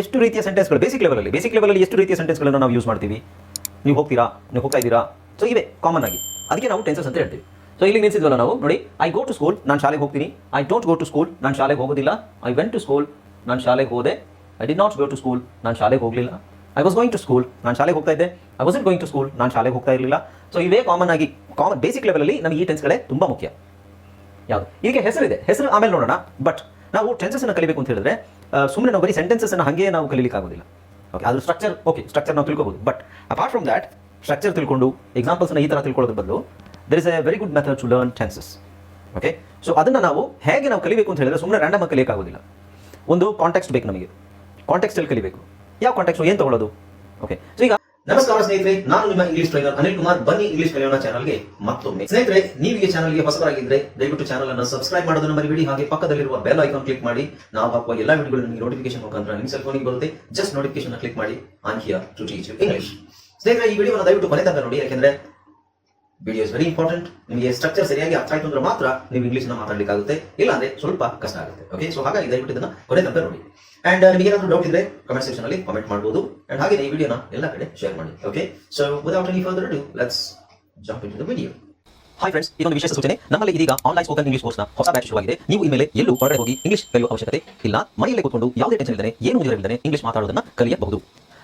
ಎಷ್ಟು ರೀತಿಯ ಸೆಂಟೆನ್ಸ್ಗಳು ಬೇಸಿಕ್ ಲೆವೆಲಲ್ಲಿ ಬೇಸಿಕ್ ಲೆವೆಲಲ್ಲಿ ಎಷ್ಟು ರೀತಿಯ ಸೆಂಟೆನ್ಸ್ಗಳನ್ನು ನಾವು ಯೂಸ್ ಮಾಡ್ತೀವಿ? ನೀವು ಹೋಗ್ತೀರಾ? ನೀವು ಹೋಗ್ತಾ ಇದ್ದೀರಾ? ಸೊ ಇವೆ ಕಾಮನ್ ಆಗಿ. ಅದಕ್ಕೆ ನಾವು ಟೆನ್ಸಸ್ ಅಂತ ಹೇಳ್ತೀವಿ. ಸೊ ಇಲ್ಲಿ ನಿಲ್ಸಿದ್ವಲ್ಲ ನಾವು? ನೋಡಿ ಐ ಗೋ ಟು ಸ್ಕೂಲ್ ನಾನು ಶಾಲೆಗೆ ಹೋಗ್ತೀನಿ. I don't go to school ನಾನು ಶಾಲೆಗೆ ಹೋಗೋದಿಲ್ಲ. ಐ ವೆಂಟ್ ಟು ಸ್ಕೂಲ್ ನಾನು ಶಾಲೆಗೆ ಹೋದೆ. I did not go to school ನಾನು ಶಾಲೆಗೆ ಹೋಗಲಿಲ್ಲ. I was going to school ನಾನು ಶಾಲೆಗೆ ಹೋಗ್ತಾ ಇದ್ದೆ. I was going to school ನಾನು ಶಾಲೆಗೆ ಹೋಗ್ತಾ ಇರಲಿಲ್ಲ. ಸೊ ಇವೇ ಕಾಮನ್ ಆಗಿ. ಕಾಮನ್ ಬೇಸಿಕ್ ಲೆವೆಲಲ್ಲಿ ನಮಗೆ ಈ ಟೆನ್ಸ್ಗಳೇ ತುಂಬ ಮುಖ್ಯ. ಯಾವುದು? ಈಗ ಹೆಸರಿದೆ. ಹೆಸರು ಆಮೇಲೆ ನೋಡೋಣ. ಬಟ್ ನಾವು ಟೆನ್ಸಸ್ ಅನ್ನು ಕಲಿಬೇಕು ಅಂತ ಹೇಳಿದ್ರೆ ಸುಮ್ಮನೆ ನಾವು ಬರೀ ಸೆಂಟೆನ್ಸಸ್ ಅನ್ನು ಹಾಗೆ ನಾವು ಕಲಿಲಿಕ್ಕೆ ಆಗೋದಿಲ್ಲ. ಓಕೆ ಅದ್ರ ಸ್ಟ್ರಕ್ಚರ್ ಓಕೆ ಸ್ಟ್ರಕ್ಚರ್ ನಾವು ತಿಳ್ಕೊಬೋದು. But apart from that structure ತಿಳ್ಕೊಂಡು ಎಕ್ಸಾಂಪಲ್ಸ್ನ ಈ ಥರ ತಿಳ್ಕೊಳ್ಳೋದ್ರ ಬದಲು there is a very good method to learn chances okay so ಅದನ್ನು ನಾವು ಹೇಗೆ ನಾವು ಕಲಿಬೇಕು ಅಂತ ಹೇಳಿದ್ರೆ ಸುಮ್ಮನೆ ರ್ಯಾಂಡಮ್ ಆಗಿ ಕಲಿಯೋಕ್ಕಾಗೋದಿಲ್ಲ ಒಂದು ಕಾಂಟೆಕ್ಸ್ಟ್ ಬೇಕು ನಮಗೆ. ಕಾಂಟೆಕ್ಸ್ಟಲ್ಲಿ ಕಲಿಬೇಕು? ಯಾವ ಕಾಂಟೆಕ್ಸ್ಟ್ ಏನು ತಗೊಳ್ಳೋದು? ಓಕೆ ಸೊ ಈಗ ನಮಸ್ಕಾರ ಸ್ನೇಹಿತರೆ, ನಾನು ನಿಮ್ಮ ಇಂಗ್ಲಿಷ್ ಟ್ರೈನರ್ ಅನಿಲ್ ಕುಮಾರ್. ಬನ್ನಿ ಇಂಗ್ಲಿಷ್ ಕಲಿಯೋಣ ಚಾನಲ್ಗೆ ಮತ್ತೊಮ್ಮೆ. ಸ್ನೇಹಿತರೆ ನೀವು ಈ ಚಾನಲ್ಗೆ ಹೊಸಬರಾಗಿದ್ರೆ ದಯವಿಟ್ಟು ಚಾನಲ್ ಅನ್ನು ಸಬ್ಸ್ಕ್ರೈಬ್ ಮಾಡೋದನ್ನು ಮರಿಬೇಡಿ. ಹಾಗೆ ಪಕ್ಕದಲ್ಲಿರುವ ಬೆಲ್ ಐಕಾನ್ ಕ್ಲಿಕ್ ಮಾಡಿ. ನಾವು ಹಾಕುವ ಎಲ್ಲ ವಿಡಿಯೋಗಳು ನಿಮಗೆ ನೋಟಿಫಿಕೇಶನ್ ಮುಖಾಂತರ ನಿಮ್ಮ ಸೆಲ್ ಫೋನಿಗೆ ಬರುತ್ತೆ. ಜಸ್ಟ್ ನೋಟಿಫಿಕೇಶನ್ ಕ್ಲಿಕ್ ಮಾಡಿ. On here to teach English ಸ್ನೇಹಿತರೆ, ಈ ವಿಡಿಯೋನ ದಯವಿಟ್ಟು ಕೊನೆ ತನಕ ನೋಡಿ. ಯಾಕೆಂದ್ರೆ ವಿಡಿಯೋ ಇಸ್ ವೆರಿ ಇಂಪಾರ್ಟೆಂಟ್ ನಿಮಗೆ ಸ್ಟ್ರಕ್ಚರ್ ಸರಿಯಾಗಿ ಅರ್ಥ ಆಯ್ತು ಅಂದ್ರೆ ಮಾತ್ರ ನೀವು ಇಂಗ್ಲಿಷ್ ಮಾತಾಡಲಿಕ್ಕಾಗುತ್ತೆ. ಇಲ್ಲ ಅಂದ್ರೆ ಸ್ವಲ್ಪ ಕಷ್ಟ ಆಗುತ್ತೆ. ಓಕೆ ಸೊ ಹಾಗಾಗಿ ದಯವಿಟ್ಟು ಇದನ್ನ ಕೊನೆ ತನಕ ನೋಡಿ. ಅಂಡ್ ನಿಮಗೆ ಏನಾದರೂ ಡೌಟ್ ಇದ್ರೆ ಕಮೆಂಟ್ ಸೆಕ್ಷನ್ ಅಲ್ಲಿ ಕಮೆಂಟ್ ಮಾಡಬಹುದು ಅಂಡ್ ಹಾಗೆ ಈ ವಿಡಿಯೋನ ಎಲ್ಲ ಕಡೆ ಶೇರ್ ಮಾಡಿ okay so without any further ado let's jump into the video hi friends ಇದೊಂದು ವಿಶೇಷ ಸೂಚನೆ. ನಮ್ಮಲ್ಲಿ ಇದೀಗ ಆನ್ಲೈನ್ ಸ್ಪೋಕನ್ ಇಂಗ್ಲಿಷ್ ಕೋರ್ಸ್ನ ಹೊಸ ಬ್ಯಾಚ್ ಶುರುವಾಗಿದೆ. ನೀವು ಇನ್ಮೇಲೆ ಎಲ್ಲೂ ಹೊರಗಡೆ ಹೋಗಿ ಇಂಗ್ಲಿಷ್ ಕಲಿಯುವ ಅವಶ್ಯಕತೆ ಇಲ್ಲ. ಮನೆಯಲ್ಲೇ ಕೂತ್ಕೊಂಡು ಯಾವುದೇ ಟೆನ್ಷನ್ ಇಲ್ಲದೆ, ಏನು ಮುಗಿದಿರಲಿಲ್ಲದೆ ಇಂಗ್ಲಿಷ್ ಮಾತಾಡೋದನ್ನ ಕಲಿಯಬಹುದು.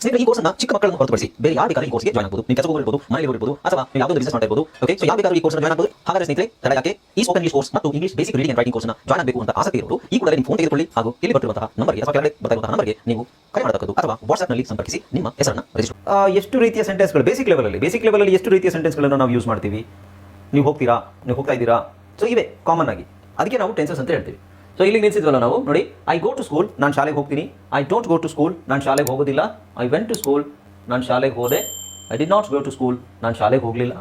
ಸ್ನೇಹಿತರೆ ಈ ಕೋರ್ಸ್ನ ಚಿಕ್ಕ ಮಕ್ಕಳನ್ನು ಹೊರತುಪಡಿಸಿ ಬೇರೆ ಯಾರು ಬೇಕಾದ್ರೆ ಈ ಕೋರ್ಸ್ಗೆ ಜಾಯ್ನ್ ಆಗಬಹುದು ನೀವು ಕೆಲಸ ಹೋಗಿರ್ಬೋದು ಮನೆಯಲ್ಲಿ ಹೋಗಿರ್ಬೋದು ಅಥವಾ ಯಾವುದೋ ಬಿಸಿನೆಸ್ ಮಾಡ್ತಾ ಇರ್ಬೋದು ಓಕೆ ಸೊ ಯಾವ ಬೇಕಾದ್ರೂ ಈ ಕೋರ್ಸ್ ಜಾಯ್ನ್ ಆಗಬಹುದು ಹಾಗಾದ್ರೆ ಸ್ನೇಹಿತರೆ ತಡೆಯಾಕೆ ಈ ಸ್ಪೋಕನ್ ಇಂಗ್ಲಿಷ್ ಕೋರ್ಸ್ ಮತ್ತು English basic reading and writing ಕೋರ್ಸ್ನ ಜಾಯ್ನ್ ಆಗಬೇಕು ಅಂತ ಆಸಕ್ತಿ ಇರೋರು, ಈ ಕೂಡ ನಿಮ್ಮ ಫೋನ್ ತೆಗೆದುಕೊಳ್ಳಿ ಹಾಗೂ ಇಲ್ಲಿ ಬರ್ತಿರುವಂತಹ ನಂಬರ್ಗೆ ಅಥವಾ ಕೆಳಗಡೆ ಬರ್ತಾ ಇರುವಂತಹ ನಂಬರ್ಗೆ ನೀವು ಕರೆ ಮಾಡತಕ್ಕದ್ದು ಅಥವಾ ವಾಟ್ಸ್ಆಪ್ನಲ್ಲಿ ಸಂಪರ್ಕಿಸಿ ನಿಮ್ಮ ಹೆಸರನ್ನ ರಿಜಿಸ್ಟರ್ ಎಷ್ಟು ರೀತಿಯ ಸೆಂಟೆನ್ಸ್ಗಳು ಬೇಸಿಕ್ ಲೆವೆಲಲ್ಲಿ ಬೇಸಿಕ್ ಲೆವೆಲಲ್ಲಿ ಎಷ್ಟು ರೀತಿಯ ಸೆಂಟೆನ್ಸ್ಗಳನ್ನು ನಾವು ಯೂಸ್ ಮಾಡ್ತೀವಿ? ನೀವು ಹೋಗ್ತೀರಾ? ನೀವು ಹೋಗ್ತಾ ಇದ್ದೀರಾ? ಸೊ ಇವೆ ಕಾಮನ್ ಆಗಿ. ಅದಕ್ಕೆ ನಾವು ಟೆನ್ಸಸ್ ಅಂತ ಹೇಳ್ತೀವಿ. ಸೊ ಇಲ್ಲಿ ನಿಲ್ಸಿದ್ವಲ್ಲ ನಾವು? ನೋಡಿ ಐ ಗೋ ಟು ಸ್ಕೂಲ್ ನಾನು ಶಾಲೆಗೆ ಹೋಗ್ತೀನಿ. I don't go to school ನಾನು ಶಾಲೆಗೆ ಹೋಗೋದಿಲ್ಲ. ಐ ವೆಂಟ್ ಟು ಸ್ಕೂಲ್ ನಾನು ಶಾಲೆಗೆ ಹೋದೆ. I did not go to school ನಾನು ಶಾಲೆಗೆ ಹೋಗಲಿಲ್ಲ.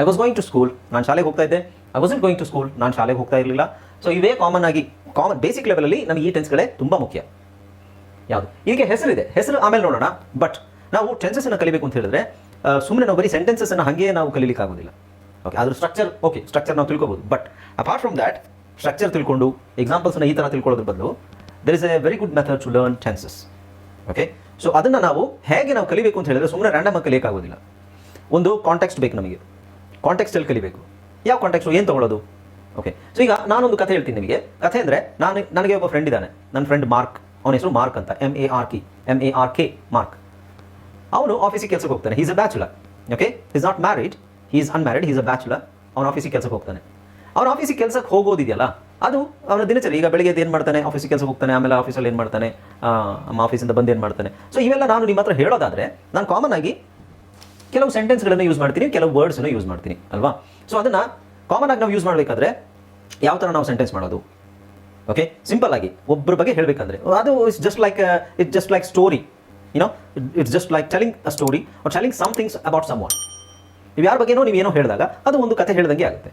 I was going to school ನಾನು ಶಾಲೆಗೆ ಹೋಗ್ತಾ ಇದ್ದೆ. I was going to school ನಾನು ಶಾಲೆಗೆ ಹೋಗ್ತಾ ಇರಲಿಲ್ಲ. ಸೊ ಇವೇ ಕಾಮನ್ ಆಗಿ ಕಾಮನ್ ಬೇಸಿಕ್ ಲೆವೆಲಲ್ಲಿ ನಮಗೆ ಈ ಟೆನ್ಸ್ಗಳೇ ತುಂಬ ಮುಖ್ಯ. ಯಾವುದು? ಇದಕ್ಕೆ ಹೆಸರಿದೆ. ಹೆಸರು ಆಮೇಲೆ ನೋಡೋಣ. ಬಟ್ ನಾವು ಟೆನ್ಸಸ್ ಅನ್ನು ಕಲಿಬೇಕು ಅಂತ ಹೇಳಿದ್ರೆ ಸುಮ್ಮನೆ ನಾವು ಬರೀ ಸೆಂಟೆನ್ಸಸ್ ಅನ್ನು ಹಾಗೆ ನಾವು ಕಲಿಲಿಕ್ಕೆ ಆಗೋದಿಲ್ಲ ಓಕೆ ಅದ್ರ ಸ್ಟ್ರಕ್ಚರ್ ಓಕೆ ಸ್ಟ್ರಕ್ಚರ್ ನಾವು ತಿಳ್ಕೊಬೋದು. But apart from that structure ತಿಳ್ಕೊಂಡು ಎಕ್ಸಾಂಪಲ್ಸ್ನ ಈ ಥರ ತಿಳ್ಕೊಳ್ಳೋದ್ರ ಬದಲು there is a very good method to learn chances okay so ಅದನ್ನು ನಾವು ಹೇಗೆ ನಾವು ಕಲಿಬೇಕು ಅಂತ ಹೇಳಿದ್ರೆ ಸುಮ್ಮನೆ ರ್ಯಾಂಡಮ್ ಆಗಿ ಕಲಿಯೋಕ್ಕಾಗೋದಿಲ್ಲ ಒಂದು ಕಾಂಟೆಕ್ಸ್ಟ್ ಬೇಕು ನಮಗೆ. ಕಾಂಟೆಕ್ಸ್ಟಲ್ಲಿ ಕಲಿಬೇಕು. ಯಾವ ಕಾಂಟೆಕ್ಸ್ಟು ಏನು ತಗೊಳ್ಳೋದು ಓಕೆ ಸೊ ಈಗ ನಾನೊಂದು ಕಥೆ ಹೇಳ್ತೀನಿ ನಿಮಗೆ. ಕಥೆ ಅಂದರೆ ನಾನು, ನನಗೆ ಒಬ್ಬ ಫ್ರೆಂಡ್ ಇದ್ದಾನೆ. ನನ್ನ ಫ್ರೆಂಡ್ ಮಾರ್ಕ್ ಅವನ ಹೆಸರು ಮಾರ್ಕ್ ಅಂತ. M A R K M A R K Mark ಅವನು ಆಫೀಸಿಗೆ ಕೆಲಸಕ್ಕೆ ಹೋಗ್ತಾನೆ. Is a bachelor okay is not married is unmarried is a bachelor ಅವನ ಆಫೀಸಿಗೆ ಕೆಲಸಕ್ಕೆ ಹೋಗ್ತಾನೆ. ಅವನ ಆಫೀಸಿಗೆ ಕೆಲಸಕ್ಕೆ ಹೋಗೋದಿದೆಯಲ್ಲ, ಅದು ಅವರ ದಿನಚರಿ. ಈಗ ಬೆಳಿಗ್ಗೆ ಏನು ಮಾಡ್ತಾನೆ? ಆಫೀಸಿಗೆ ಕೆಲಸಕ್ಕೆ ಹೋಗ್ತಾನೆ, ಆಮೇಲೆ ಆಫೀಸಲ್ಲಿ ಏನು ಮಾಡ್ತಾನೆ? ನಮ್ಮ ಆಫೀಸಿಂದ ಬಂದು ಏನು ಮಾಡ್ತಾನೆ? ಸೊ ಇವೆಲ್ಲ ನಾನು ನಿಮ್ಮ ಹತ್ರ ಹೇಳೋದಾದರೆ, ನಾನು ಕಾಮನ್ ಆಗಿ ಕೆಲವು ಸೆಂಟೆನ್ಸ್ಗಳನ್ನು ಯೂಸ್ ಮಾಡ್ತೀನಿ, ಕೆಲವು ವರ್ಡ್ಸನ್ನು ಯೂಸ್ ಮಾಡ್ತೀನಿ, ಅಲ್ವಾ? ಸೊ ಅದನ್ನು ಕಾಮನ್ ಆಗಿ ನಾವು ಯೂಸ್ ಮಾಡಬೇಕಾದ್ರೆ ಯಾವ ಥರ ನಾವು ಸೆಂಟೆನ್ಸ್ ಮಾಡೋದು? ಓಕೆ ಸಿಂಪಲ್ ಆಗಿ ಒಬ್ಬರ ಬಗ್ಗೆ ಹೇಳಬೇಕಂದ್ರೆ, ಅದು it's just like it's just like story you know it's just like telling a story or telling somethings about someone ನೀವು ಯಾರ ಬಗ್ಗೆನೋ ನೀವು ಏನೋ ಹೇಳಿದಾಗ ಅದು ಒಂದು ಕಥೆ ಹೇಳ್ದಂಗೆ ಆಗುತ್ತೆ.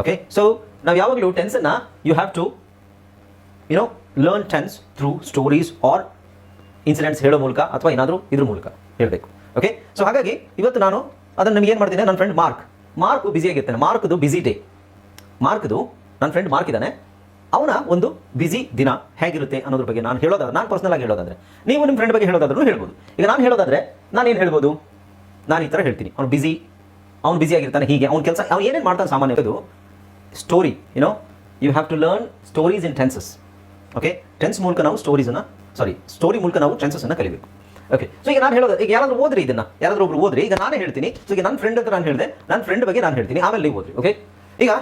ಓಕೆ ಸೊ ನಾವು ಯಾವಾಗಲೂ tension you have to you know learn tense through stories or incidents ಹೇಳೋ ಮೂಲಕ ಅಥವಾ ಏನಾದರೂ ಇದ್ರ ಮೂಲಕ ಹೇಳಬೇಕು. ಓಕೆ ಸೊ ಹಾಗಾಗಿ ಇವತ್ತು ನಾನು ಅದನ್ನು ನಿಮ್ಗೆ ಏನು ಮಾಡ್ತೀನಿ? ನನ್ನ ಫ್ರೆಂಡ್ ಮಾರ್ಕ್ ಮಾರ್ಕ್ ಆಗಿರ್ತಾನೆ. ಮಾರ್ಕ್ದು ಬಿಸಿ ಡೇ ಮಾರ್ಕ್ದು ನನ್ನ ಫ್ರೆಂಡ್ ಮಾರ್ಕ್ ಇದ್ದಾನೆ. ಅವನ ಒಂದು ಬಿಸಿ ದಿನ ಹೇಗಿರುತ್ತೆ ಅನ್ನೋದ್ರ ಬಗ್ಗೆ ನಾನು ಹೇಳೋದಾದ್ರೆ, ನಾನು ಪರ್ಸನಲ್ ಆಗಿ ಹೇಳೋದಾದ್ರೆ, ನೀವು ನಿಮ್ಮ ಫ್ರೆಂಡ್ ಬಗ್ಗೆ ಹೇಳೋದಾದ್ರೂ ಹೇಳ್ಬೋದು. ಈಗ ನಾನು ಹೇಳೋದಾದ್ರೆ, ನಾನು ಏನು ಹೇಳ್ಬೋದು? ನಾನು ಈ ಥರ ಹೇಳ್ತೀನಿ. ಅವ್ನು ಬಿಸಿ ಅವ್ನು ಆಗಿರ್ತಾನೆ ಹೀಗೆ. ಅವ್ನ ಕೆಲಸ, ಅವ್ನು ಏನೇನು ಮಾಡ್ತಾನೆ ಸಾಮಾನ್ಯ ಇದು story you know you have to learn stories in tenses okay tense ಮೂಲಕ ನಾವು ಸ್ಟೋರೀಸನ್ನು ಸಾರಿ ಸ್ಟೋರಿ ಮೂಲಕ ನಾವು ಟೆನ್ಸಸ್ಸನ್ನು ಕಲಿಬೇಕು. ಓಕೆ ಸೊ ಈಗ ನಾನು ಹೇಳೋದು, ಈಗ ಯಾರಾದ್ರೂ ಓದ್ರಿ ಇದನ್ನ. ಯಾರಾದ್ರೂ ಒಬ್ರು ಓದ್ರಿ. ಈಗ ನಾನೇ ಹೇಳ್ತೀನಿ. ಸೊ ಈಗ ನನ್ನ ಫ್ರೆಂಡ್ ಅಂತ ನಾನು ಹೇಳಿದೆ. ನನ್ನ ಫ್ರೆಂಡ್ ಬಗ್ಗೆ ನಾನು ಹೇಳ್ತೀನಿ. ಆಮೇಲೆ ನೀವು ಓದ್ರಿ ಓಕೆ ಈಗ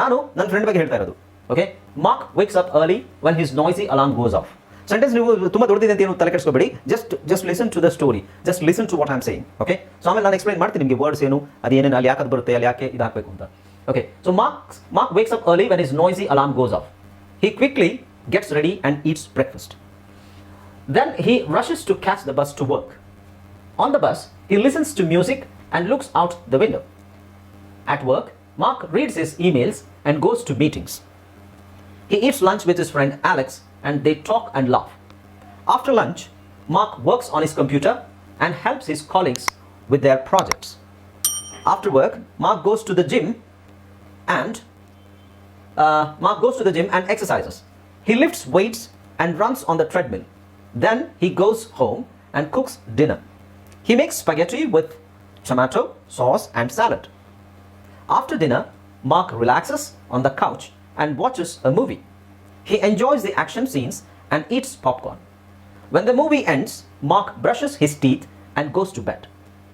ನಾನು ನನ್ನ ಫ್ರೆಂಡ್ ಬಗ್ಗೆ ಹೇಳ್ತಾ ಇರೋದು okay Mark wakes up early when his noisy alarm goes off sentence ನೀವು ತುಂಬ ದೊಡ್ಡದಿದೆ ಅಂತ ಏನು ತಲೆ ಕೆಡಿಸ್ಕೋಬೇಡಿ. Just just listen to the story just listen to what am saying okay so ಆಮೇಲೆ ನಾನು ಎಕ್ಸ್ಪ್ಲೈನ್ ಮಾಡ್ತೀನಿ ನಿಮಗೆ ವರ್ಡ್ಸ್ ಏನು ಅದು ಏನೇನು ಅಲ್ಲಿ ಯಾಕೆ ಬರುತ್ತೆ, ಅಲ್ಲಿ ಯಾಕೆ ಇದು ಹಾಕಬೇಕು ಅಂತ. Okay, so Mark, Mark wakes up early when his noisy alarm goes off. He quickly gets ready and eats breakfast. Then he rushes to catch the bus to work. On the bus, he listens to music and looks out the window. At work, Mark reads his emails and goes to meetings. He eats lunch with his friend Alex and they talk and laugh. After lunch, Mark works on his computer and helps his colleagues with their projects. After work, Mark goes to the gym and uh, Mark goes to the gym and exercises. He lifts weights and runs on the treadmill. Then he goes home and cooks dinner. He makes spaghetti with tomato, sauce, and salad. After dinner, Mark relaxes on the couch and watches a movie. He enjoys the action scenes and eats popcorn. When the movie ends, Mark brushes his teeth and goes to bed.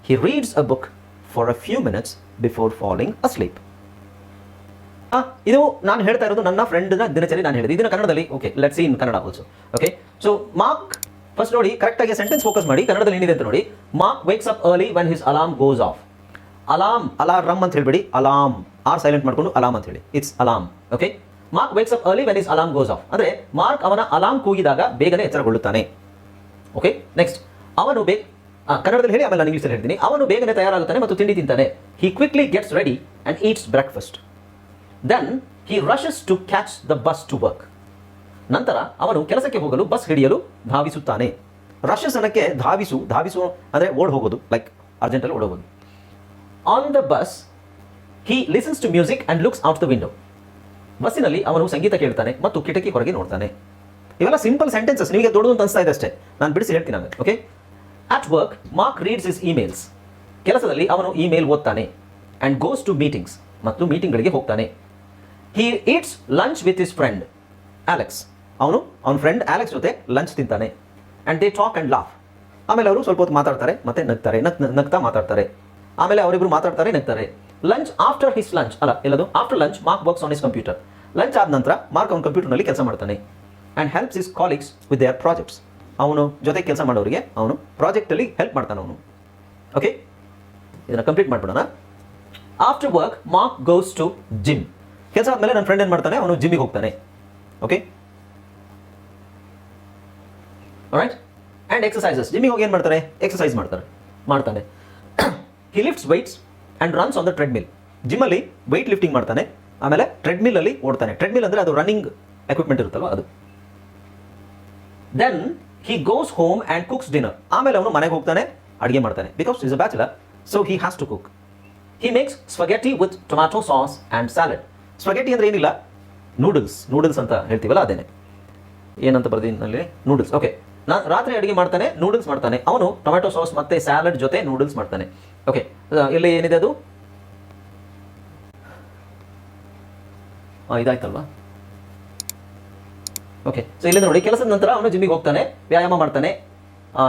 He reads a book for a few minutes before falling asleep. ಇದು ನಾನು ಹೇಳ್ತಾ ಇರೋದು ನನ್ನ ಫ್ರೆಂಡ್ನ ದಿನಚರಿ ನಾನು ಹೇಳಿದೆ ಇದನ್ನ ಕನ್ನಡದಲ್ಲಿ okay let's in Kannada also okay so Mark first ನೋಡಿ ಕರೆಕ್ಟಾಗಿ ಸೆಂಟೆನ್ಸ್ ಫೋಕಸ್ ಮಾಡಿ, ಕನ್ನಡದಲ್ಲಿ ಏನಿದೆ ಅಂತ ನೋಡಿ. Mark wakes up early when his alarm goes off alarm alarm ಅಂತ ಹೇಳ್ಬೇಡಿ ಅಲಾರ್ಮ್ ಆರ್ ಸೈಲೆಂಟ್ ಮಾಡ್ಕೊಂಡು ಅಲಾರ್ಮ್ ಅಂತ ಹೇಳಿ. It's alarm okay Mark wakes up early when is alarm goes off ಅಂದ್ರೆ ಮಾರ್ಕ್ ಅವನ ಅಲಾರ್ಮ್ ಕೂಗಿದಾಗ ಬೇಗನೆ ಎಚ್ಚರಗೊಳ್ಳುತ್ತಾನೆ ಓಕೆ ನೆಕ್ಸ್ಟ್ ಅವನು ಬೇಗ ಕನ್ನಡದಲ್ಲಿ ಹೇಳಿ, ಆಮೇಲೆ ನಾನು ಇಂಗ್ಲೀಷಲ್ಲಿ ಹೇಳ್ತೀನಿ. ಅವನು ಬೇಗನೆ ತಯಾರಾಗುತ್ತಾನೆ ಮತ್ತು ತಿಂಡಿ ತಿಂತಾನೆ. He quickly gets ready and eats breakfast then he rushes to catch the bus to work ನಂತರ ಅವನು ಕೆಲಸಕ್ಕೆ ಹೋಗಲು ಬಸ್ ಹಿಡಿಯಲು ಧಾವಿಸುತ್ತಾನೆ. ರಶಸ್ ಅನ್ನಕ್ಕೆ ಧಾವಿಸು ಧಾವಿಸು ಅಂದರೆ ಓಡ್ ಹೋಗೋದು ಲೈಕ್ ಅರ್ಜೆಂಟಲ್ಲಿ ಓಡ್ ಹೋಗೋದು. On the bus he listens to music and looks out the window ಬಸ್ಸಿನಲ್ಲಿ ಅವನು ಸಂಗೀತ ಕೇಳ್ತಾನೆ ಮತ್ತು ಕಿಟಕಿ ಹೊರಗೆ ನೋಡ್ತಾನೆ. ಇವೆಲ್ಲ ಸಿಂಪಲ್ ಸೆಂಟೆನ್ಸಸ್ ನಿಮಗೆ ದೊಡ್ಡದು ಅಂತ ಅನಿಸ್ತಾ ಇದೆ ಅಷ್ಟೇ. ನಾನು ಬಿಡಿಸಿ ಹೇಳ್ತೀನಿ ನಾನು okay at work Mark reads is emails ಕೆಲಸದಲ್ಲಿ ಅವನು ಇಮೇಲ್ ಓದ್ತಾನೆ ಆ್ಯಂಡ್ ಗೋಸ್ ಟು ಮೀಟಿಂಗ್ಸ್ ಮತ್ತು ಮೀಟಿಂಗ್ಗಳಿಗೆ ಹೋಗ್ತಾನೆ. He eats lunch with is friend Alex ಅವನು ಅವನ ಫ್ರೆಂಡ್ ಅಲೆಕ್ಸ್ ಜೊತೆ ಲಂಚ್ ತಿಂತಾನೆ. And they talk and laugh ಆಮೇಲೆ ಅವರು ಸ್ವಲ್ಪ ಹೊತ್ತು ಮಾತಾಡ್ತಾರೆ, ಮತ್ತೆ ನಗ್ತಾರೆ, ನಗ್ ನಗ್ತಾ ಮಾತಾಡ್ತಾರೆ. ಆಮೇಲೆ ಅವರಿಬ್ರು ಮಾತಾಡ್ತಾರೆ, ನಗ್ತಾರೆ. ಲಂಚ್ ಆಫ್ಟರ್ ಹಿಸ್ ಲಂಚ್ ಅಲ್ಲ, ಎಲ್ಲದು? After lunch Mark works on his computer lunch ಆದ ನಂತರ ಮಾರ್ಕ್ ಅವನ ಕಂಪ್ಯೂಟರ್ನಲ್ಲಿ ಕೆಲಸ ಮಾಡ್ತಾನೆ. And helps is colleagues with their projects ಅವನು ಜೊತೆ ಕೆಲಸ ಮಾಡೋರಿಗೆ ಅವನು ಪ್ರಾಜೆಕ್ಟಲ್ಲಿ ಹೆಲ್ಪ್ ಮಾಡ್ತಾನೆ ಅವನು. ಓಕೆ ಇದನ್ನು complete ಮಾಡ್ಬಿಡೋಣ. After work Mark goes to gym ಕೆಲಸ ಆದಮೇಲೆ ನನ್ನ ಫ್ರೆಂಡ್ ಏನು ಮಾಡ್ತಾನೆ? ಅವನು ಜಿಮ್ಮಿಗೆ ಹೋಗ್ತಾನೆ. ಓಕೆ ರೈಟ್ ಆ್ಯಂಡ್ ಎಕ್ಸಸೈಸಸ್ ಜಿಮ್ಮಿಗೆ ಹೋಗಿ ಏನು ಮಾಡ್ತಾರೆ ಎಕ್ಸಸೈಸ್ ಮಾಡ್ತಾರೆ ಮಾಡ್ತಾನೆ. He lifts weights and runs on the treadmill ಜಿಮ್ಮಲ್ಲಿ weight lifting ಮಾಡ್ತಾನೆ. ಆಮೇಲೆ ಟ್ರೆಡ್ಮಿಲಲ್ಲಿ ಓಡ್ತಾನೆ. ಟ್ರೆಡ್ಮಿಲ್ ಅಂದರೆ ಅದು ರನ್ನಿಂಗ್ ಎಕ್ವಿಪ್ಮೆಂಟ್ ಇರುತ್ತಲ್ವ ಅದು. Then he goes home and cooks dinner ಆಮೇಲೆ ಅವನು ಮನೆಗೆ ಹೋಗ್ತಾನೆ, ಅಡುಗೆ ಮಾಡ್ತಾನೆ. Because is a bachelor so he has to cook he makes spaghetti with tomato sauce and salad spaghetti ಅಂದರೆ ಏನಿಲ್ಲ? ನೂಡಲ್ಸ್ ನೂಡಲ್ಸ್ ಅಂತ ಹೇಳ್ತೀವಲ್ಲ ಅದೇನೆ. ಏನಂತ ಬರ್ದಿನಲ್ಲಿ ನೂಡಲ್ಸ್ ಓಕೆ ನಾನು ರಾತ್ರಿ ಅಡುಗೆ ಮಾಡ್ತಾನೆ ನೂಡಲ್ಸ್ ಮಾಡ್ತಾನೆ. ಅವನು ಟೊಮೆಟೊ ಸಾಸ್ ಮತ್ತೆ ಸ್ಯಾಲಡ್ ಜೊತೆ ನೂಡಲ್ಸ್ ಮಾಡ್ತಾನೆ. ಓಕೆ ಇಲ್ಲಿ ಏನಿದೆ ಅದು? ಇದಾಯ್ತಲ್ವಾ? ಓಕೆ ಸೊ ಇಲ್ಲಿ ನೋಡಿ, ಕೆಲಸದ ನಂತರ ಅವನು ಜಿಮ್ಮಿಗೆ ಹೋಗ್ತಾನೆ, ವ್ಯಾಯಾಮ ಮಾಡ್ತಾನೆ.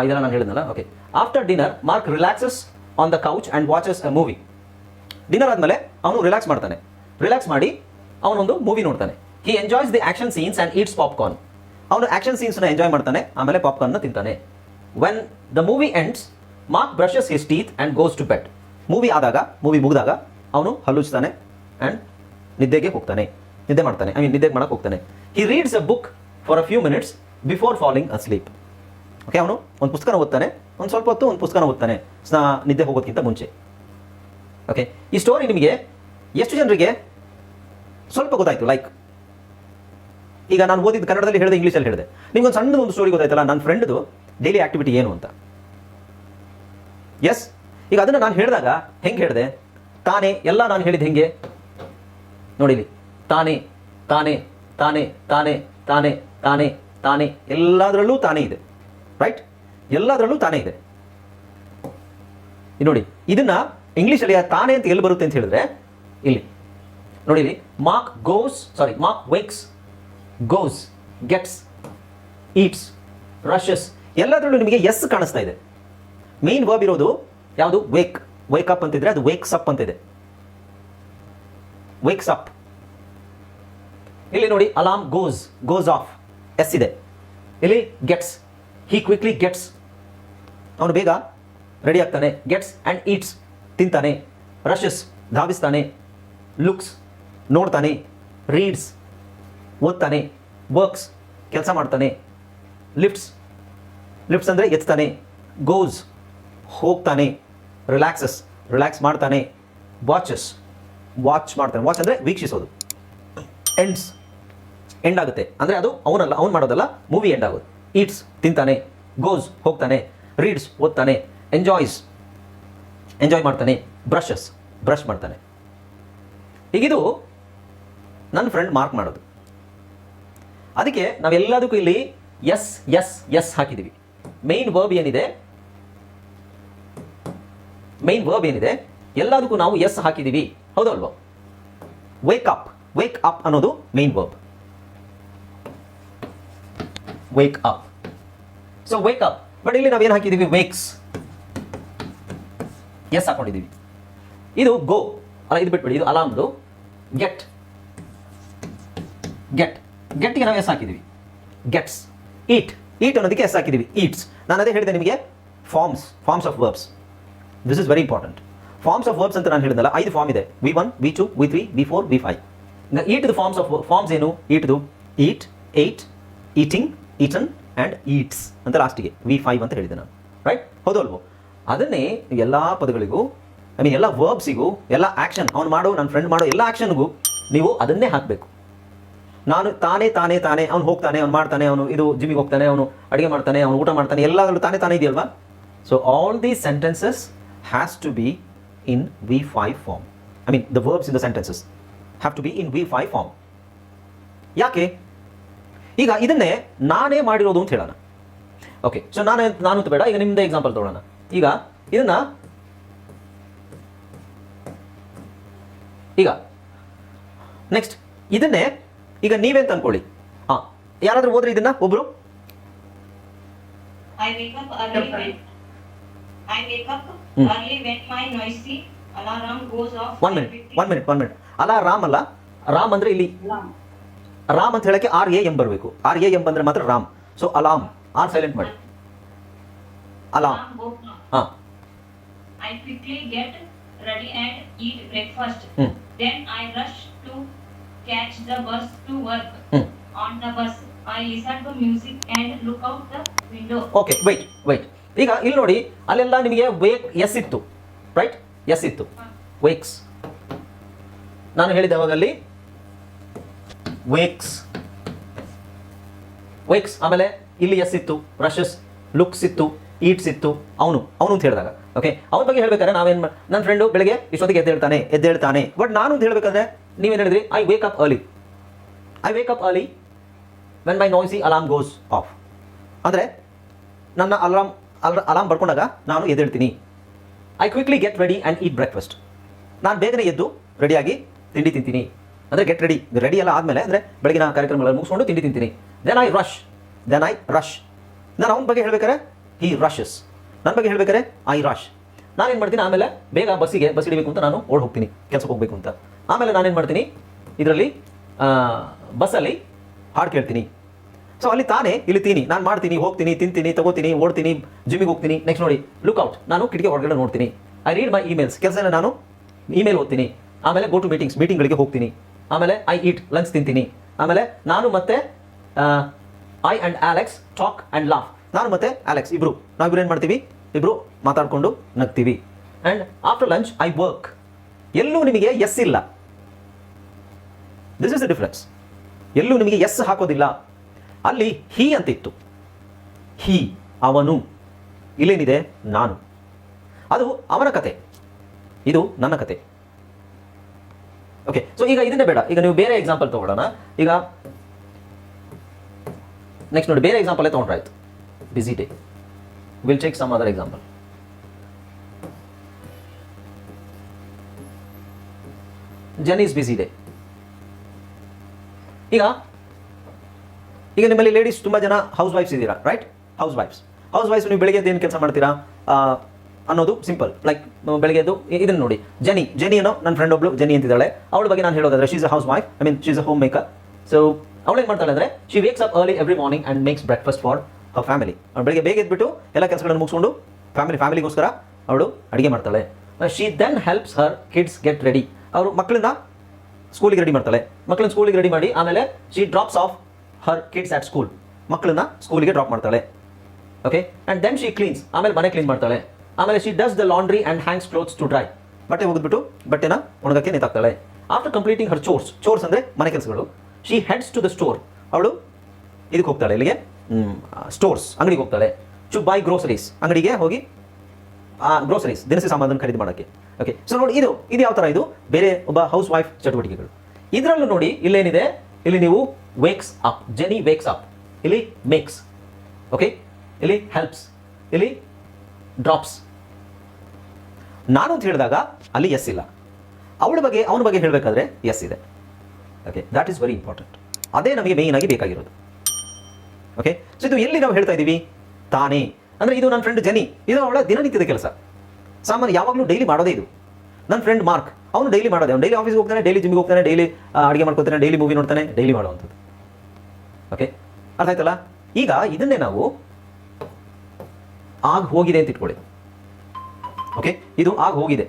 ಇದೆಲ್ಲ ನಾನು ಹೇಳಿದ್ನಲ್ಲ. Okay after dinner Mark relaxes on the couch and watches a movie dinner ಆದಮೇಲೆ ಅವನು ರಿಲ್ಯಾಕ್ಸ್ ಮಾಡ್ತಾನೆ. ರಿಲ್ಯಾಕ್ಸ್ ಮಾಡಿ, ಅವನೊಂದು ಮೂವಿ ನೋಡ್ತಾನೆ. He enjoys the action scenes and eats popcorn ಅವನು ಆಕ್ಷನ್ ಸೀನ್ಸ್ನ ಎಂಜಾಯ್ ಮಾಡ್ತಾನೆ, ಆಮೇಲೆ ಪಾಪ್ಕಾರ್ನ್ನ ತಿಂತಾನೆ. When the movie ends Mark brushes his teeth and goes to bed movie ಆದಾಗ ಮೂವಿ ಮುಗಿದಾಗ, ಅವನು ಹಲ್ಲುಚ್ತಾನೆ ಆ್ಯಂಡ್ ನಿದ್ದೆಗೆ ಹೋಗ್ತಾನೆ. ನಿದ್ದೆ ಮಾಡ್ತಾನೆ ಐ ಮೀನ್ ನಿದ್ದೆಗೆ ಮಾಡಕ್ಕೆ ಹೋಗ್ತಾನೆ. He reads a book for a few minutes before falling asleep okay ಅವನು ಒಂದು ಪುಸ್ತಕನ ಓದ್ತಾನೆ, ಒಂದು ಸ್ವಲ್ಪ ಹೊತ್ತು ಒಂದು ಪುಸ್ತಕ ಓದ್ತಾನೆ, ಸ್ನಾ ನಿದ್ದೆ ಹೋಗೋದಕ್ಕಿಂತ ಮುಂಚೆ. ಓಕೆ ಈ ಸ್ಟೋರಿ ನಿಮಗೆ ಎಷ್ಟು ಜನರಿಗೆ? ಸ್ವಲ್ಪ ಗೊತ್ತಾಯ್ತು ಲೈಕ್ ಈಗ ನಾನು ಓದಿದ್ದು ಕನ್ನಡದಲ್ಲಿ ಹೇಳಿದೆ ಇಂಗ್ಲೀಷಲ್ಲಿ ಹೇಳಿದೆ. ನಿಮ್ಗೊಂದು ಸಣ್ಣದು ಒಂದು ಸ್ಟೋರಿ ಗೊತ್ತಾಯ್ತಲ್ಲ, ನನ್ನ ಫ್ರೆಂಡ್ದು ಡೈಲಿ ಆಕ್ಟಿವಿಟಿ ಏನು ಅಂತ. ಎಸ್ ಈಗ ಅದನ್ನು ನಾನು ಹೇಳಿದಾಗ ಹೆಂಗೆ ಹೇಳಿದೆ? ತಾನೇ, ಎಲ್ಲ ನಾನು ಹೇಳಿದ್ದು ಹೆಂಗೆ? ನೋಡಿಲಿ ತಾನೇ ತಾನೇ ತಾನೇ ತಾನೇ ತಾನೇ ತಾನೇ ತಾನೇ, ಎಲ್ಲದರಲ್ಲೂ ತಾನೇ ಇದೆ. ರೈಟ್ ಎಲ್ಲದರಲ್ಲೂ ತಾನೇ ಇದೆ. ನೋಡಿ, ಇದನ್ನ ಇಂಗ್ಲೀಷಲ್ಲಿ ತಾನೇ ಅಂತ ಎಲ್ಲಿ ಬರುತ್ತೆ ಅಂತ ಹೇಳಿದ್ರೆ ಇಲ್ಲಿ. ನೋಡಿ ಇಲ್ಲಿ Mark goes sorry Mark wakes goes gets eats rushes ಎಲ್ಲದರಲ್ಲೂ ನಿಮಗೆ ಎಸ್ ಕಾಣಿಸ್ತಾ ಇದೆ. ಮೇನ್ ವರ್ಬ್ ಇರೋದು ಯಾವುದು? ವೇಕ್ ವೇಕ್ ಅಪ್ ಅಂತಿದ್ರೆ ಅದು ವೇಕ್ಸ್ ಅಪ್ ಅಂತಿದೆ. ವೇಕ್ಸ್ ಅಪ್ ಇಲ್ಲಿ ನೋಡಿ alarm goes goes off S ಇದೆ. ಇಲ್ಲಿ ಗೆಟ್ಸ್ ಹಿ ಕ್ವಿಕ್ಲಿ ಗೆಟ್ಸ್ ಅವನು ಬೇಗ ರೆಡಿ ಆಗ್ತಾನೆ. ಗೆಟ್ಸ್ ಆ್ಯಂಡ್ ಈಟ್ಸ್ ತಿಂತಾನೆ. ರಷಸ್ ಧಾವಿಸ್ತಾನೆ. ಲುಕ್ಸ್ ನೋಡ್ತಾನೆ ರೀಡ್ಸ್ ಓದ್ತಾನೆ ವರ್ಕ್ಸ್ ಕೆಲಸ ಮಾಡ್ತಾನೆ ಲಿಫ್ಟ್ಸ್ ಲಿಫ್ಟ್ಸ್ ಅಂದರೆ ಎತ್ತಾನೆ ಗೋಸ್ ಹೋಗ್ತಾನೆ ರಿಲ್ಯಾಕ್ಸಸ್ ರಿಲ್ಯಾಕ್ಸ್ ಮಾಡ್ತಾನೆ ವಾಚಸ್ ವಾಚ್ ಮಾಡ್ತಾನೆ. ವಾಚ್ ಅಂದರೆ ವೀಕ್ಷಿಸೋದು. ಎಂಡ್ಸ್ ಎಂಡ್ ಆಗುತ್ತೆ. ಅಂದರೆ ಅದು ಅವನಲ್ಲ, ಅವ್ನು ಮಾಡೋದಲ್ಲ ಮೂವಿ ಎಂಡ್ ಆಗೋದು. ಈಟ್ಸ್ ತಿಂತಾನೆ ಗೋಸ್ ಹೋಗ್ತಾನೆ ರೀಡ್ಸ್ ಓದ್ತಾನೆ ಎಂಜಾಯ್ಸ್ ಎಂಜಾಯ್ ಮಾಡ್ತಾನೆ ಬ್ರಷಸ್ ಬ್ರಷ್ ಮಾಡ್ತಾನೆ. ಈಗಿದು ನನ್ನ ಫ್ರೆಂಡ್ ಮಾರ್ಕ್ ಮಾಡೋದು. ಅದಕ್ಕೆ ನಾವೆಲ್ಲದಕ್ಕೂ ಇಲ್ಲಿ ಎಸ್ ಎಸ್ ಎಸ್ ಹಾಕಿದ್ದೀವಿ ಮೈನ್ ವರ್ಬ್ ಏನಿದೆ? ಮೇನ್ ವರ್ಬ್ ಏನಿದೆ? ಎಲ್ಲದಕ್ಕೂ ನಾವು ಎಸ್ ಹಾಕಿದ್ದೀವಿ ಹೌದಲ್ವಾ ವೇಕ್ ಅಪ್ ವೇಕ್ ಅಪ್ ಅನ್ನೋದು main verb wake up so wake up but ಇಲ್ಲಿ ನಾವೇನು ಹಾಕಿದ್ದೀವಿ ವೇಕ್ಸ್ ಎಸ್ ಹಾಕೊಂಡಿದ್ದೀವಿ ಇದು ಗೋ ಅಲ್ಲ, ಇದು ಬಿಟ್ಬಿಡಿ. ಇದು ಅಲಾಮ್ದು ಗೆಟ್ ಗೆಟ್ ಗೆಟ್ಗೆ ನಾವು ಎಸ್ ಹಾಕಿದ್ದೀವಿ ಗೆಟ್ಸ್ ಈಟ್ ಈಟ್ ಅನ್ನೋದಕ್ಕೆ ಎಸ್ ಹಾಕಿದ್ದೀವಿ ಈಟ್ಸ್ ನಾನು ಅದೇ ಹೇಳಿದೆ ನಿಮಗೆ forms forms of verbs this is very important forms of verbs ಅಂತ ನಾನು ಹೇಳಿದಲ್ಲ ಐದು ಫಾರ್ಮ್ ಇದೆ. V one V two V three V four V five ಈಟ್ದು forms of forms ಏನು? ಈಟ್ದು eat ate eating eaten and eats ಅಂತ ಲಾಸ್ಟಿಗೆ V five ಅಂತ ಹೇಳಿದೆ ನಾನು. ರೈಟ್ ಹೌದು ಅದನ್ನೇ ಎಲ್ಲ ಪದಗಳಿಗೂ ಐ ಮೀನ್ ಎಲ್ಲ ವರ್ಬ್ಸಿಗೂ ಎಲ್ಲ ಆ್ಯಕ್ಷನ್ ಅವ್ನು ಮಾಡೋ ನನ್ನ ಫ್ರೆಂಡ್ ಮಾಡೋ ಎಲ್ಲ ಆ್ಯಕ್ಷನ್ಗೂ ನೀವು ಅದನ್ನೇ ಹಾಕಬೇಕು. ನಾನು ತಾನೇ ತಾನೇ ತಾನೇ, ಅವ್ನು ಹೋಗ್ತಾನೆ, ಅವ್ನು ಮಾಡ್ತಾನೆ, ಅವನು ಇದು ಜಿಮ್ಮಿಗೆ ಹೋಗ್ತಾನೆ, ಅವನು ಅಡುಗೆ ಮಾಡ್ತಾನೆ, ಅವನು ಊಟ ಮಾಡ್ತಾನೆ, ಎಲ್ಲದರಲ್ಲೂ ತಾನೇ ತಾನೇ ಇದೆಯಲ್ವಾ? So all the sentences has to be in V five form I mean the verbs in the sentences have to be in V five form ಯಾಕೆ? ಈಗ ಇದನ್ನೇ ನಾನೇ ಮಾಡಿರೋದು ಅಂತ ಹೇಳೋಣ. ಓಕೆ ಸೊ ನಾನು ನಾನು ಅಂತ ಬೇಡ, ಈಗ ನಿಮ್ಮದೇ ಎಕ್ಸಾಂಪಲ್ ತೊಗೊಳ್ಳೋಣ. ಈಗ ಇದನ್ನ ಈಗ. ನೆಕ್ಸ್ಟ್ ಇದನ್ನೇ ಈಗ ನೀವೇ ಅಂತ ಅನ್ಕೊಳ್ಳಿ. ಹಾಂ ಯಾರಾದ್ರೂ ಓದ್ರಿ ಇದನ್ನ ಒಬ್ರು? I wake up early when I wake up my noisy alarm goes off. One minute one minute one minute ಅಲ್ಲ ರಾಮ್ ಅಲ್ಲ ರಾಮ್ ಅಂದ್ರೆ ಇಲ್ಲಿ ರಾಮ್ ಅಂತ ಹೇಳಕ್ಕೆ ಆರ್ ಎ ಎಂ ಬರಬೇಕು. ಆರ್ ಎ ಎಂ ಬಂದ್ರೆ ಮಾತ್ರ ram. So alarm or silent ಮಾಡಿ. ಅಲಾಮ್ ಹಾ I quickly get ready and eat breakfast and eat breakfast. Then I rush to catch the bus to work. Hmm On the bus, I listen to music and look out the window. Okay wait wait ಈಗ ಇಲ್ಲಿ ನೋಡಿ ಅಲ್ಲೆಲ್ಲ ನಿಮಗೆ wake S ಇತ್ತು. Right S ಇತ್ತು. Wakes ನಾನು ಹೇಳಿದೆ ಅವಾಗ ಅಲ್ಲಿ ವೇಕ್ಸ್ ವೇಕ್ಸ್ ಆಮೇಲೆ ಇಲ್ಲಿ ಎಸ್ ಇತ್ತು. ರಶಸ್ ಲುಕ್ಸ್ ಇತ್ತು. ಈಟ್ಸ್ ಇತ್ತು ಅವನು ಅವನು ಅಂತ ಹೇಳಿದಾಗ ಓಕೆ ಅವನ ಬಗ್ಗೆ ಹೇಳ್ಬೇಕಾದ್ರೆ ನಾವೇನು ನನ್ನ ಫ್ರೆಂಡು ಬೆಳಗ್ಗೆ ಇಷ್ಟೊತ್ತಿಗೆ ಎದ್ದೇಳ್ತಾನೆ ಎದ್ದೇಳ್ತಾನೆ. ಬಟ್ ನಾನು ಅಂತ ಹೇಳಬೇಕಾದ್ರೆ ನೀವೇನು ಹೇಳಿದ್ರಿ? I wake up early I wake up early when my noisy alarm goes off ಅಂದರೆ ನನ್ನ ಅಲಾರ್ಮ್ ಅಲ್ ಅಲಾರ್ಮ್ ಬರ್ಕೊಂಡಾಗ ನಾನು ಎದ್ದೇಳ್ತೀನಿ. I quickly get ready and eat breakfast ನಾನು ಬೇಗನೆ ಎದ್ದು ರೆಡಿಯಾಗಿ ತಿಂಡಿ ತಿಂತೀನಿ. ಅಂದರೆ ಗೆಟ್ ರೆಡಿ ರೆಡಿ ಎಲ್ಲ ಆದಮೇಲೆ ಅಂದರೆ ಬೆಳಗಿನ ಕಾರ್ಯಕ್ರಮಗಳನ್ನು ಮುಗಿಸ್ಕೊಂಡು ತಿಂಡಿ ತಿಂತೀನಿ. Then I rush then I rush ನಾನು ಅವನ ಬಗ್ಗೆ ಹೇಳ್ಬೇಕಾರೆ ಹಿ ರಶಸ್ ನನ್ನ ಬಗ್ಗೆ ಹೇಳ್ಬೇಕಾರೆ ಐ ರಶ್ ನಾನೇನು ಮಾಡ್ತೀನಿ? ಆಮೇಲೆ ಬೇಗ ಬಸ್ಸಿಗೆ ಬಸ್ ಹಿಡಿಬೇಕು ಅಂತ ನಾನು ಓಡ್ ಹೋಗ್ತೀನಿ, ಕೆಲಸಕ್ಕೆ ಹೋಗಬೇಕು ಅಂತ. ಆಮೇಲೆ ನಾನೇನು ಮಾಡ್ತೀನಿ? ಇದರಲ್ಲಿ ಬಸ್ಸಲ್ಲಿ ಹಾಡು ಕೇಳ್ತೀನಿ. ಸೊ ಅಲ್ಲಿ ತಾನೇ ಇಲ್ಲಿ ತೀನಿ ನಾನು ಮಾಡ್ತೀನಿ, ಹೋಗ್ತೀನಿ, ತಿಂತೀನಿ, ತಗೋತೀನಿ, ಓಡ್ತೀನಿ ಜಿಮ್ಮಿಗೆ ಹೋಗ್ತೀನಿ. ನೆಕ್ಸ್ಟ್ ನೋಡಿ ಲುಕ್ಔಟ್ ನಾನು ಕಿಟಕಿ ಹೊರಗಡೆ ನೋಡ್ತೀನಿ. ಐ ರೀಡ್ ಮೈ ಇಮೇಲ್ಸ್ ಕೆಲಸ ನಾನು ಇಮೇಲ್ ಓದ್ತೀನಿ. ಆಮೇಲೆ ಗೋ ಟು ಮೀಟಿಂಗ್ಸ್ ಮೀಟಿಂಗ್ಗಳಿಗೆ ಹೋಗ್ತೀನಿ. ಆಮೇಲೆ ಐ ಈಟ್ ಲಂಚ್ ತಿಂತೀನಿ. ಆಮೇಲೆ ನಾನು ಮತ್ತೆ I and Alex talk and laugh ನಾನು ಮತ್ತೆ ಅಲೆಕ್ಸ್ ಇಬ್ರು. ನಾವಿಬ್ರು ಏನು ಮಾಡ್ತೀವಿ? ಇಬ್ರು ಮಾತಾಡ್ಕೊಂಡು ನಗ್ತೀವಿ. And after lunch I work ಎಲ್ಲೂ ನಿಮಗೆ ಎಸ್ ಇಲ್ಲ. ದಿಸ್ ಇಸ್ ದ ಡಿಫ್ರೆನ್ಸ್ ಎಲ್ಲೂ ನಿಮಗೆ ಎಸ್ ಹಾಕೋದಿಲ್ಲ. ಅಲ್ಲಿ ಹಿ ಅಂತ ಇತ್ತು. ಹಿ ಅವನು. ಇಲ್ಲೇನಿದೆ? ನಾನು. ಅದು ಅವನ ಕತೆ. ಇದು ನನ್ನ ಕತೆ. ಓಕೆ ಸೊ ಈಗ ಇದನ್ನೇ ಬೇಡ. ಈಗ ನೀವು ಬೇರೆ ಎಕ್ಸಾಂಪಲ್ ತಗೊಳ್ಳೋಣ. ಈಗ ನೆಕ್ಸ್ಟ್ ನೋಡಿ, ಬೇರೆ ಎಕ್ಸಾಂಪಲ್ ತಗೊಂಡ್ರಾಯ್ತು. ಬಿಸಿ day. We'll take some other example ಜೆನೀಸ್ ಬಿಸಿ ಡೇ ಈಗ ಈಗ ನಿಮ್ಮಲ್ಲಿ ಲೇಡೀಸ್ ತುಂಬ ಜನ ಹೌಸ್ ವೈಫ್ಸ್ ಇದ್ದೀರಾ right house wives house wives ನೀವು ಬೆಳಗ್ಗೆ ಏನು ಕೆಲಸ ಮಾಡ್ತೀರಾ? ಅನ್ನೋದು ಸಿಂಪಲ್ ಲೈಕ್ ಬೆಳಿಗ್ಗೆದ್ದು ಇದನ್ನು ನೋಡಿ. ಜೆನಿ ಜನಿ ಅನ್ನೋ ನನ್ನ ಫ್ರೆಂಡ್ ಒಬ್ಳು ಜನಿ ಅಂತಿದ್ದಾಳೆ. ಅವಳ ಬಗ್ಗೆ ನಾನು ಹೇಳೋದಾದ್ರೆ she's a housewife I mean she's a homemaker so ಅವಳು ಮಾಡ್ತಾಳೆ ಅಂದರೆ she wakes up early every morning and makes breakfast for her family ಅವ್ನು ಬೆಳಗ್ಗೆ ಬೇಗ ಎದ್ಬಿಟ್ಟು ಎಲ್ಲ ಕೆಲಸಗಳನ್ನು ಮುಗಿಸ್ಕೊಂಡು ಫ್ಯಾಮಿಲಿ ಫ್ಯಾಮಿಲಿಗೋಸ್ಕರ ಅವಳು ಅಡುಗೆ ಮಾಡ್ತಾಳೆ. She then helps her kids get ready ಅವರು ಮಕ್ಕಳನ್ನ ಸ್ಕೂಲಿಗೆ ರೆಡಿ ಮಾಡ್ತಾಳೆ. ಮಕ್ಕಳನ್ನ ಸ್ಕೂಲಿಗೆ ರೆಡಿ ಮಾಡಿ ಆಮೇಲೆ she drops off her kids at school ಮಕ್ಕಳನ್ನ ಸ್ಕೂಲಿಗೆ ಡ್ರಾಪ್ ಮಾಡ್ತಾಳೆ. Okay and then she cleans ಆಮೇಲೆ ಮನೆ ಕ್ಲೀನ್ ಮಾಡ್ತಾಳೆ. ಆಮೇಲೆ she does the laundry and hangs clothes to dry ಬಟ್ಟೆ ಹೋಗಿದ್ಬಿಟ್ಟು ಬಟ್ಟೆನ ಒಣಗಕ್ಕೆ ನೇತಾಕ್ತಾಳೆ. ಆಫ್ಟರ್ ಕಂಪ್ಲೀಟಿಂಗ್ ಹರ್ ಚೋರ್ಸ್ ಚೋರ್ಸ್ ಅಂದರೆ ಮನೆ ಕೆಲಸಗಳು she heads to the store ಅವಳು ಇದಕ್ಕೆ ಹೋಗ್ತಾಳೆ ಇಲ್ಲಿಗೆ. ಸ್ಟೋರ್ಸ್ ಅಂಗಡಿಗೆ ಹೋಗ್ತಾಳೆ. ಟು ಬೈ ಗ್ರೋಸರೀಸ್ ಅಂಗಡಿಗೆ ಹೋಗಿ, ಆ ಗ್ರೋಸರೀಸ್ ದಿನಸಿ ಸಾಮಾನನ್ನು ಖರೀದಿ ಮಾಡೋಕ್ಕೆ. ಓಕೆ ಸೊ ನೋಡಿ, ಇದು ಇದು ಯಾವ ಥರ ಇದು? ಬೇರೆ ಒಬ್ಬ ಹೌಸ್ ವೈಫ್ ಚಟುವಟಿಕೆಗಳು. ಇದರಲ್ಲೂ ನೋಡಿ, ಇಲ್ಲೇನಿದೆ? ಇಲ್ಲಿ ನೀವು wakes up Jenny wakes up ಇಲ್ಲಿ ಮೇಕ್ಸ್ ಓಕೆ ಇಲ್ಲಿ ಹೆಲ್ಪ್ಸ್ ಇಲ್ಲಿ ಡ್ರಾಪ್ಸ್ ನಾನು ಅಂತ ಹೇಳಿದಾಗ ಅಲ್ಲಿ ಎಸ್ ಇಲ್ಲ. ಅವಳ ಬಗ್ಗೆ, ಅವನ ಬಗ್ಗೆ ಹೇಳಬೇಕಾದ್ರೆ ಎಸ್ ಇದೆ. Okay that is very important ಅದೇ ನಮಗೆ ಮೇಯ್ನ್ ಆಗಿ ಬೇಕಾಗಿರೋದು. ಓಕೆ ಸೊ ಇದು ಎಲ್ಲಿ ನಾವು ಹೇಳ್ತಾ ಇದ್ದೀವಿ ತಾನೇ. ಅಂದರೆ ಇದು ನನ್ನ ಫ್ರೆಂಡ್ ಜನಿ. ಇದು ಅವಳ ದಿನನಿತ್ಯದ ಕೆಲಸ. ಸಾಮಾನ್ಯ ಯಾವಾಗಲೂ ಡೈಲಿ ಮಾಡೋದೇ ಇದು. ನನ್ನ ಫ್ರೆಂಡ್ ಮಾರ್ಕ್. ಅವನು ಡೈಲಿ ಮಾಡೋದೇ. ಅವ್ನು ಡೈಲಿ ಆಫೀಸ್ಗೆ ಹೋಗ್ತಾನೆ ಡೈಲಿ ಜಿಮ್ಗೆ ಹೋಗ್ತಾನೆ ಡೈಲಿ ಅಡುಗೆ ಮಾಡ್ಕೊತಾನೆ ಡೈಲಿ ಮೂವಿ ನೋಡ್ತಾನೆ ಡೈಲಿ ಮಾಡುವಂಥದ್ದು. ಓಕೆ ಅರ್ಥ ಆಯ್ತಲ್ಲ? ಈಗ ಇದನ್ನೇ ನಾವು ಆಗ ಹೋಗಿದೆ ಅಂತ ಇಟ್ಕೊಳ್ಳಿ. ಓಕೆ ಇದು ಆಗ ಹೋಗಿದೆ.